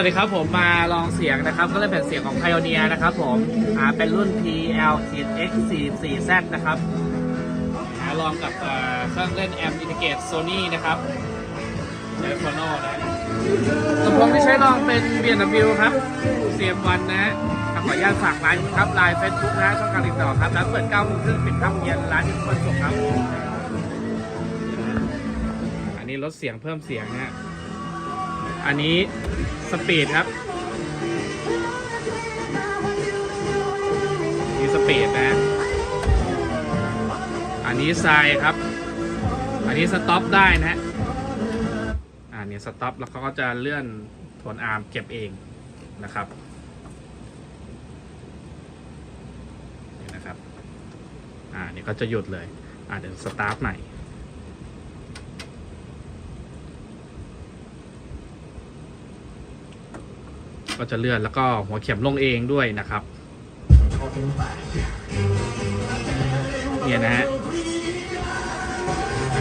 สวัสดีครับผมมาลองเสียงนะครับ ก็เลยเป็นเสียงของ Pioneer นะครับผมอ่าเป็นรุ่น PL X 4 4 Z นะครับอ่าลองกับเครื่องเล่นแอมอินทิเกตโซนี่นะครับเดฟโนนะลำโพงที่ใช้ลองเป็น B&W ครับ CM1 นะฮะขออนุญาตฝากร้านครับไลน์เฟซบุ๊กนะ ช่องการติดต่อครับร้านเปิด9โมงครึ่งปิด5โมงเย็นร้านทุกคนส่งครับ อันนี้ลดเสียงเพิ่มเสียงนะฮะอันนี้ สปีดครับ นี่สปีดนะ อันนี้ไซครับ อันนี้สต็อปได้นะฮะอันนี้สต็อปแล้วเขาก็จะเลื่อนโทนอาร์มเก็บเองนะครับนี่นะครับ อ่านี่ก็จะหยุดเลย อ่าเดี๋ยวสตาร์ทใหม่ ก็จะเลื่อนแล้วก็หัวเข็มลงเองด้วยนะครับเนี่ยนะฮะ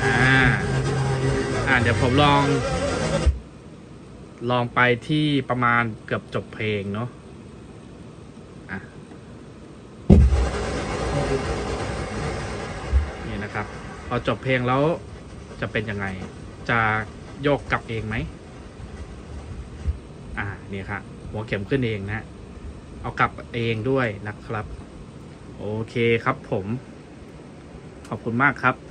อ่าอ่าเดี๋ยวผมลอง ลองไปที่ประมาณเกือบจบเพลงเนาะอะนี่นะครับพอจบเพลงแล้วจะเป็นยังไง จะโยกกลับเองไหม อ่า นี่ครับ หัวเข็มขึ้นเองนะ เอากลับเองด้วยนะครับ โอเคครับผม ขอบคุณมากครับ